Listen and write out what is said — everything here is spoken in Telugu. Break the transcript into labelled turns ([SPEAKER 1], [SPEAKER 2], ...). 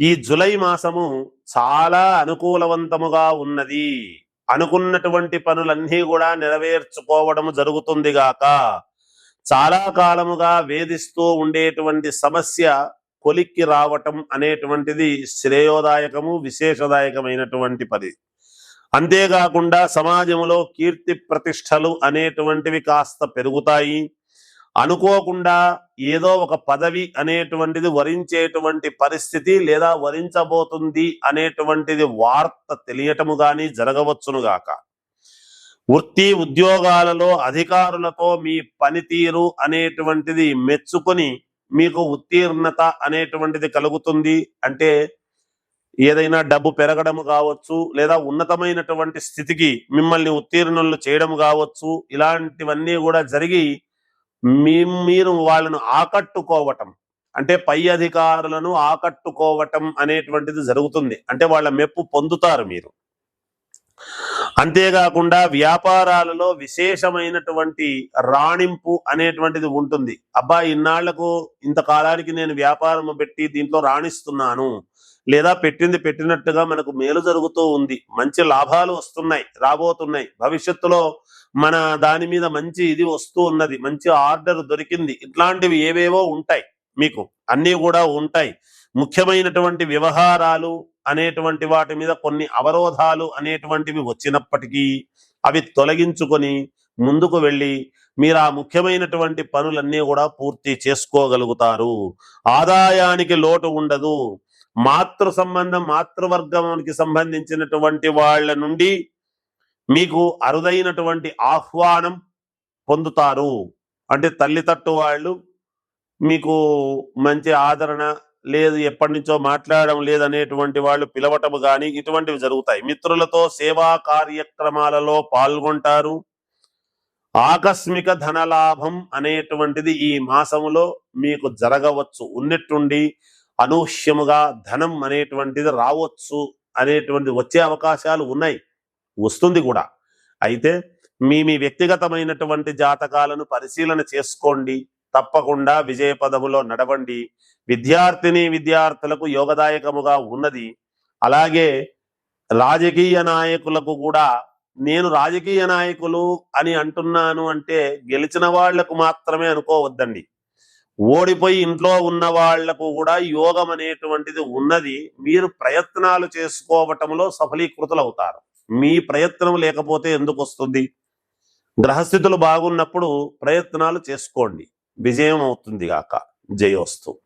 [SPEAKER 1] ఈ జులై మాసము చాలా అనుకూలవంతముగా ఉన్నది. అనుకున్నటువంటి పనులన్నీ కూడా నెరవేర్చుకోవడం జరుగుతుంది గాక. చాలా కాలముగా వేధిస్తూ ఉండేటువంటి సమస్య కొలిక్కి రావటం అనేటువంటిది శ్రేయోదాయకము విశేషదాయకమైనటువంటి పది అంతేకాకుండా సమాజంలో కీర్తి ప్రతిష్టలు అనేటువంటివి కాస్త పెరుగుతాయి. అనుకోకుండా ఏదో ఒక పదవి అనేటువంటిది వరించేటువంటి పరిస్థితి లేదా వరించబోతుంది అనేటువంటిది వార్త తెలియటము కానీ జరగవచ్చునుగాక వృత్తి ఉద్యోగాలలో అధికారులతో మీ పనితీరు అనేటువంటిది మెచ్చుకొని మీకు ఉత్తీర్ణత అనేటువంటిది కలుగుతుంది. అంటే ఏదైనా డబ్బు పెరగడం కావచ్చు లేదా ఉన్నతమైనటువంటి స్థితికి మిమ్మల్ని ఉత్తీర్ణులు చేయడం కావచ్చు. ఇలాంటివన్నీ కూడా జరిగి మీ మీరు వాళ్ళను ఆకట్టుకోవటం. అంటే పై అధికారులను ఆకట్టుకోవటం అనేటువంటిది జరుగుతుంది. అంటే వాళ్ళ మెప్పు పొందుతారు మీరు. అంతేకాకుండా వ్యాపారాలలో విశేషమైనటువంటి రాణింపు అనేటువంటిది ఉంటుంది. అబ్బా ఇన్నాళ్ళకు ఇంతకాలానికి నేను వ్యాపారం పెట్టి దీంట్లో రాణిస్తున్నాను. లేదా పెట్టింది పెట్టినట్టుగా మనకు మేలు జరుగుతూ ఉంది. మంచి లాభాలు వస్తున్నాయి రాబోతున్నాయి. భవిష్యత్తులో మన దాని మీద మంచి ఇది వస్తూ ఉన్నది. మంచి ఆర్డర్ దొరికింది. ఇట్లాంటివి ఏవేవో ఉంటాయి మీకు. అన్నీ కూడా ఉంటాయి. ముఖ్యమైనటువంటి వ్యవహారాలు అనేటువంటి వాటి మీద కొన్ని అవరోధాలు అనేటువంటివి వచ్చినప్పటికీ అవి తొలగించుకొని ముందుకు వెళ్ళి మీరు ఆ ముఖ్యమైనటువంటి పనులన్నీ కూడా పూర్తి చేసుకోగలుగుతారు. ఆదాయానికి లోటు ఉండదు. మాతృ సంబంధం మాతృవర్గానికి సంబంధించినటువంటి వాళ్ళ నుండి మీకు అరుదైనటువంటి ఆహ్వానం పొందుతారు. అంటే తల్లి తట్టు వాళ్ళు మీకు మంచి ఆదరణ లేదు ఎప్పటి నుంచో మాట్లాడడం లేదనేటువంటి వాళ్ళు పిలవటం కానీ ఇటువంటివి జరుగుతాయి. మిత్రులతో సేవా కార్యక్రమాలలో పాల్గొంటారు. ఆకస్మిక ధనలాభం అనేటువంటిది ఈ మాసంలో మీకు జరగవచ్చు. ఉన్నట్టుండి అనూహ్యముగా ధనం అనేటువంటిది రావచ్చు అనేటువంటి వచ్చే అవకాశాలు ఉన్నాయి. వస్తుంది కూడా. అయితే మీ మీ వ్యక్తిగతమైనటువంటి జాతకాలను పరిశీలన చేసుకోండి. తప్పకుండా విజయ పదములో నడవండి. విద్యార్థిని విద్యార్థులకు యోగదాయకముగా ఉన్నది. అలాగే రాజకీయ నాయకులకు కూడా నేను రాజకీయ నాయకులు అని అంటున్నాను అంటే గెలిచిన వాళ్ళకు మాత్రమే అనుకోవద్దండి. ఓడిపోయి ఇంట్లో ఉన్న వాళ్ళకు కూడా యోగం అనేటువంటిది ఉన్నది. మీరు ప్రయత్నాలు చేసుకోవటంలో సఫలీకృతులు అవుతారు మీ ప్రయత్నం లేకపోతే ఎందుకు వస్తుంది? గ్రహస్థితులు బాగున్నప్పుడు ప్రయత్నాలు చేసుకోండి. విజయం అవుతుంది గాక. జయోస్తు.